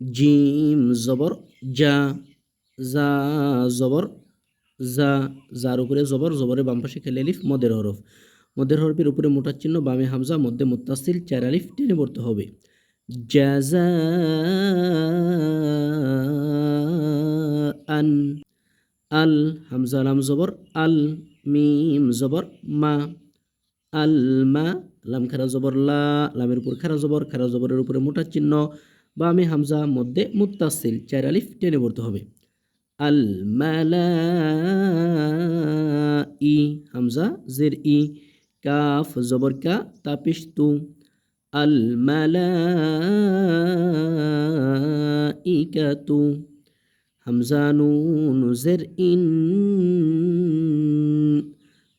Gym জবর যা যা জবর যা যার উপরে জবর, জবরের বাম পাশে খেলে আলিফ, মদের হরফ। মদের হরফের উপরে মোটা চিহ্ন, বামে হামজা, মধ্যে মুত্তাসিল, চার আলিফ টেনে পড়তে হবে। জাজা আন, আল, হামজা, লাম জবর, আল, মিম জবর, মা, আল, মা, লাম খারা জবর, লা, লামের উপর খারা জবর, খারা জবরের উপরে মোটা চিহ্ন বামে হামজা, মধ্যে মুত্তাসিল, চার আলিফ টেনে পড়তে হবে। আল মালা ই হামজা, জের ই, কাফ, জবর কা তাপিস তু। আল মালা ইকাতু হামজা, নুন, জের ইন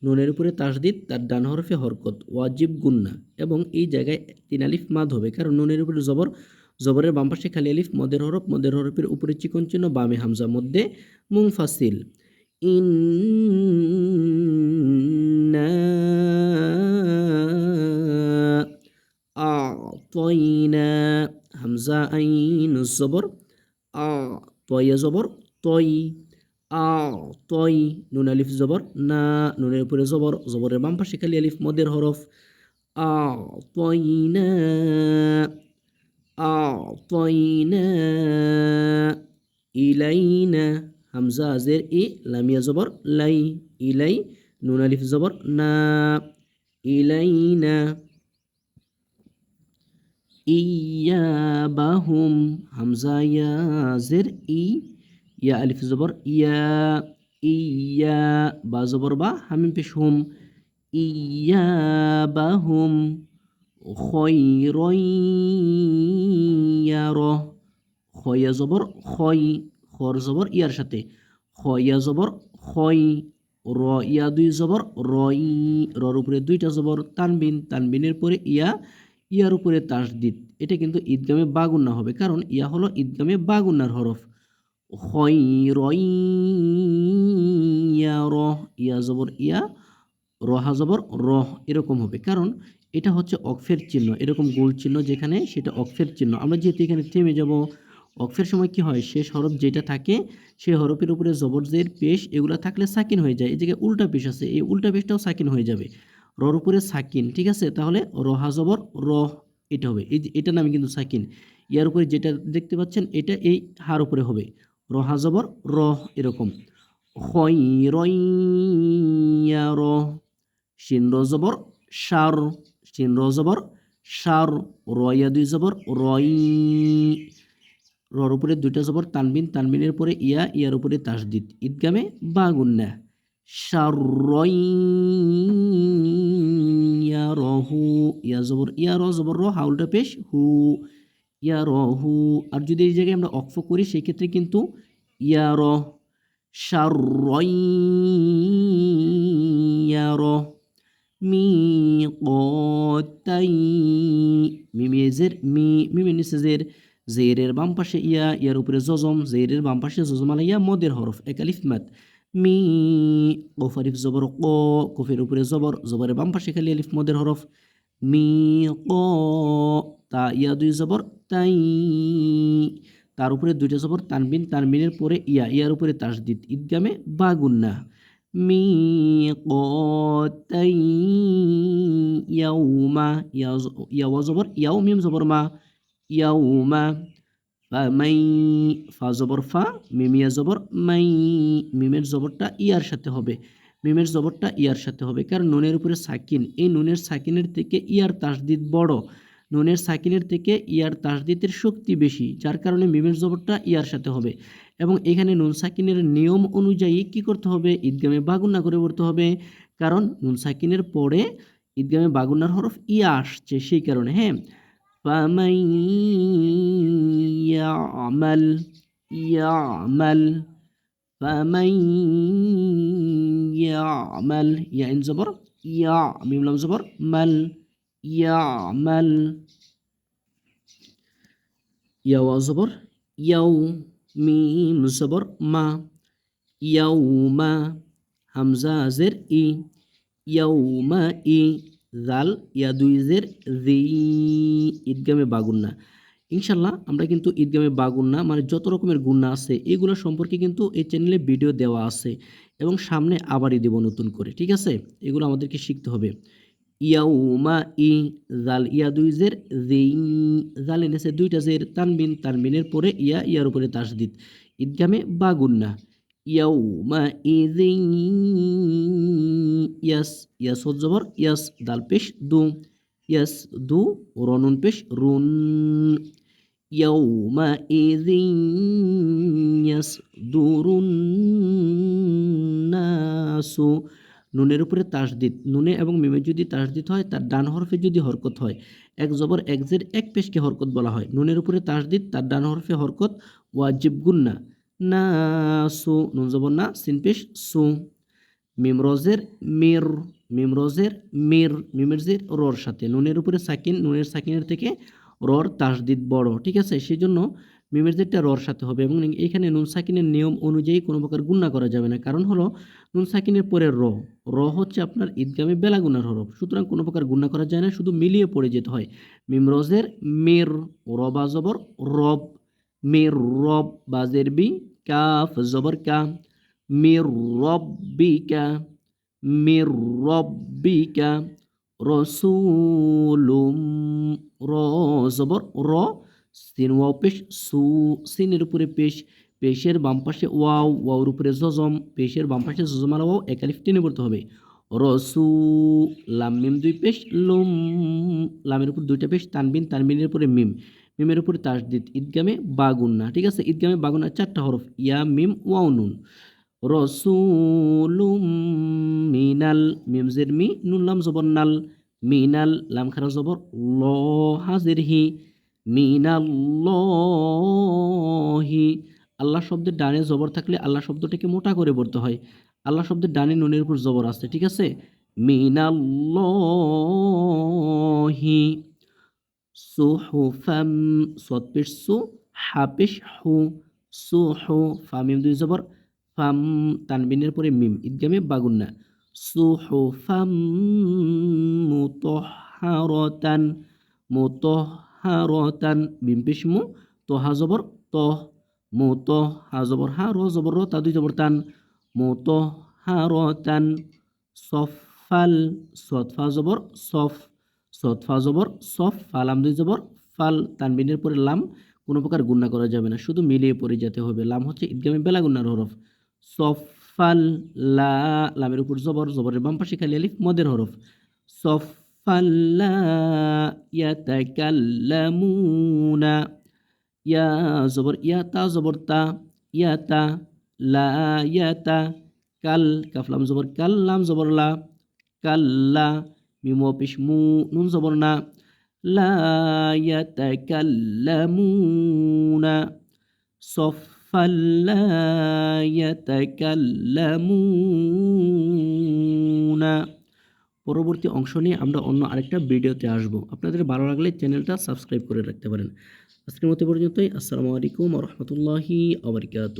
নুনের উপরে তাসদিদ, তার ডান হরফে হরকত, ওয়াজিব গুন্না। এবং এই জায়গায় তিন আলিফ মাদ হবে, কারণ নুনের উপরে জবর জবরের বাম পাশে খালি আলিফ, মদের হরফ, মদের হরফের উপরে চিকন চিহ্ন, বামে হামজা, মধ্যে মুংফাসিল ইন আতয়না হামজা আইন জবর আ তয়া জবর তই আ তই নুন আলিফ জবর, না নুনের উপরে জবর, জবরের বাম পাশে খালি আলিফ, মদের হরফ আ তয়না আতয়না ইলাইনা হামজা আজের ই লামিয়া জবর লাই ইলাই নুন আলিফ জবর না ইলাইনা ইয়াবাহুম হামজা ইয়াজের ই ইয়া আলিফ জবর ইয়া ইয়া বা জবর বা হামিম পেশ হুম ইয়াবাহুম খয়রন ইয়ার খয়া জবর খয় খর জবর ইয়ার সাথে খয়া জবর খয় র ইয়া দুই জবর রই রর উপরে দুইটা জবর তানবিন, তানবিনের পরে ইয়া, ইয়ার উপরে তাসদিদ। এটা কিন্তু ঈদগামে বাগুন্না হবে, কারণ ইয়া হলো ঈদগামে বাগুন্নার হরফ। হয় রই ইয়া রহ ইয়া জবর ইয়া রহা জবর রহ এরকম হবে। কারণ এটা হচ্ছে অক্ষের চিহ্ন, এরকম গোল চিহ্ন যেখানে সেটা অক্ষের চিহ্ন। আমরা যেহেতু এখানে থেমে যাব, অক্ষের সময় কি হয়? শেষ হরফ যেটা থাকে সেই হরফের উপরে জবরজের পেশ এগুলো থাকলে সাকিন হয়ে যায়। এই জায়গায় উল্টা পেশ আছে, এই উল্টা পেশটাও সাকিন হয়ে যাবে। রর উপরে সাকিন, ঠিক আছে? তাহলে রহা জবর রহ এটা হবে। এই যে এটার নামে কিন্তু সাকিন। ইয়ার উপরে যেটা দেখতে পাচ্ছেন, এটা এই হার উপরে হবে। রহা জবর রহ এরকম। হয় রহ শিন র জবর সার শিন র জবর সার রয়া দুই জবর রই রর উপরে দুইটা জবর তানবিন তানবিনের পরে ইয়া ইয়ার উপরে তাসদিদ ঈদগামে বা গুন্না সারই ইয়া ইয়া জবর ইয়া র জবর র হাউলটা পেশ হু ইয়া রহু আর যদি এই জায়গায় আমরা অক্ফ করি সেক্ষেত্রে কিন্তু ইয়া র সারই ইয়া র মি কতাই মিমেজের মি মিমে নিচে জের জেরের বাম পাশে ইয়া ইয়ার উপরে জজম জেরের বাম পাশে জজম আলাইয়া মদের হরফ একালিফ মাত মি কফ আলিফ জবর ক কফের উপরে জবর জবরের বাম পাশে খালি আলিফ মদের হরফ মি ক তা ইয়া দুই জবর তাই তার উপরে দুইটা জবর তানবিন তানবিনের পরে ইয়া ইয়ার উপরে তাসদিদ ঈদগামে বা গুন্না মি কতাই ইয়াউমা ইয়া জবর ইয়াও মিম জবর মা ইয়াউমা ফামাই ফা জবর ফা মিমিয়া জবর মাই মিমের জবরটা ইয়ার সাথে হবে। মিমের জবরটা ইয়ার সাথে হবে। কারণ নুনের উপরে সাকিন। এই নুনের সাকিনের থেকে ইয়ার তাসদিদ বড়। নুনের সাকিনের থেকে ইয়ার তাসদিদের শক্তি বেশি যার কারণে মিমের জবরটা ইয়ার সাথে হবে এবং এখানে নুন সাকিনের নিয়ম অনুযায়ী কি করতে হবে ঈদগামে বাগুন্না করে পড়তে হবে কারণ নুন সাকিনের পরে ঈদগামে বাগুন্নার হরফ ইয়া আসছে সেই কারণে হ্যাঁ فمن يعمل يعمل فمن يعمل يا إن زبر يا ميم لام زبر مل ইয়ামাল ইয়াওয়া জবর ইয়াউ মিম জবর মা ইয়াউমা হামজা জের ই ইয়াউমা ই জাল ইয়া দুই জের জি ঈদগামে বাগুন্না। ইনশাল্লাহ আমরা কিন্তু ঈদগামে বাগুন্না মানে যত রকমের গুন্না আছে, এগুলো সম্পর্কে কিন্তু এই চ্যানেলে ভিডিও দেওয়া আছে এবং সামনে আবারই দেব নতুন করে, ঠিক আছে? এগুলো আমাদেরকে শিখতে হবে। ইয়াউমা ই জাল ইয়া দুই জের, যেই জাল এনেছে দুইটা জের, তানবিন, তানবিনের পরে ইয়া, ইয়ার উপরে তাসদিদ। ঈদগামে বা গুন্না ইয়াউমা ইদিন ইয়াস ইয়াস হজ জবর, ইয়াস দাল পেশ দু, ইয়াস দু রনুন পেশ রুন। ইয়াস দুরুন নাসু। নুনের উপরে তাসদিদ। নুনে এবং মিমে যদি তাসদিদ হয়, তার ডান হরফে যদি হরকত হয়, এক জবর, এক জের, এক পেশকে হরকত বলা হয়। নুনের উপরে তাসদিদ, তার ডান হরফে হরকত, ওয়াজিব গুন্না। না, সু, নুন জবর না, সিন পেশ, সু। মিমরজের মির। মিমরজের মির। মিমের জের, রর সাথে। নুনের উপরে সাকিন, নুনের সাকিনের থেকে রর তাসদিদ বড়। ঠিক আছে? সেই জন্য মিমের জেরটা রর সাথে হবে এবং এখানে নুন সাকিনের নিয়ম অনুযায়ী কোনো প্রকার গুণা করা যাবে না। কারণ হলো, নুন সাকিনের পরে র র হচ্ছে আপনার ঈদগামে বেলা গুনার হরফ। সুতরাং কোনো প্রকার গুণা করা যায় না, শুধু মিলিয়ে পড়ে যেতে হয়। মিমরজের মের রবা জবর, রব। মের, রব বাজের বি, কাফ, জবর, কা। মির রব্বিকা মির রব্বিকা রসুলুম, র, জবর, র সিন ওয়াও পেশ সু সিনের উপরে পেশ পেশের বাম পাশে ওয়াও ওয়াওর উপরে জজম পেশের বাম পাশে জজম আর ওয়াও একালিফ টেনে পড়তে হবে রসু লাম মিম দুই পেশ লুম লামের উপর দুইটা পেশ তানবিন তানবিনের উপরে মিম মিমের উপরে তাসদিদ ঈদগামে বাগুন্না ঠিক আছে? ঈদগামে বাগুন্না চারটা হরফ, ইয়া, মিম, ওয়াও, নুন। রসুলুম মিনাল মিমজের মি, নুন, লাম, জবর, নাল। মিনাল, লাম, খারা, জবর, ল হাজির হি। মিনাল্লাহি। আল্লাহ শব্দের ডানে জবর থাকলে আল্লাহ শব্দটাকে মোটা করে পড়তে হয়। আল্লাহ শব্দের ডানে নুনের উপর জবর আছে, ঠিক আছে? মিনাল্লাহি। সু হু দুই জবর, ফাম পরে মিম, ঈদগামে বাগুন্না। সুহুফাম, মুতহারতান মিম পেশ মু তোহা জবর তহ মুত হা জবর হা র জবর র তা দুই জবর তান মুত হা র তান সফাল সৎফা জবর সফ সৎফা জবর সফ ফালাম দুই জবর ফাল তানবিনের পরে লাম কোনো প্রকার গুণা করা যাবে না, শুধু মিলিয়ে পড়ে যেতে হবে। লাম হচ্ছে ঈদগামে বেলা গুন্নার হরফ। সফাল লা লামের উপর জবর, জবরের বাম পাশে খালি আলিফ, মদের হরফ। সফাল্লা ইয়াতাকাল্লামুনা ইয়া জবর ইয়া তা জবর তা ইয়া তা লা ইয়া তা কাল কাফলাম জবর কাল্লাম জবর লা কাল্লা মিম পেশ মু নুন জবর না লা ইয়াতাকাল্লামুনা সফাল লা ইয়াতাকাল্লামুনা পরবর্তী অংশ নিয়ে আমরা অন্য আরেকটা ভিডিওতে আসব। আপনাদের ভালো লাগলে চ্যানেলটা সাবস্ক্রাইব করে রাখতে পারেন। আজকের মতো পর্যন্তই। আসসালামু আলাইকুম রহমতুল্লাহি আবরকাত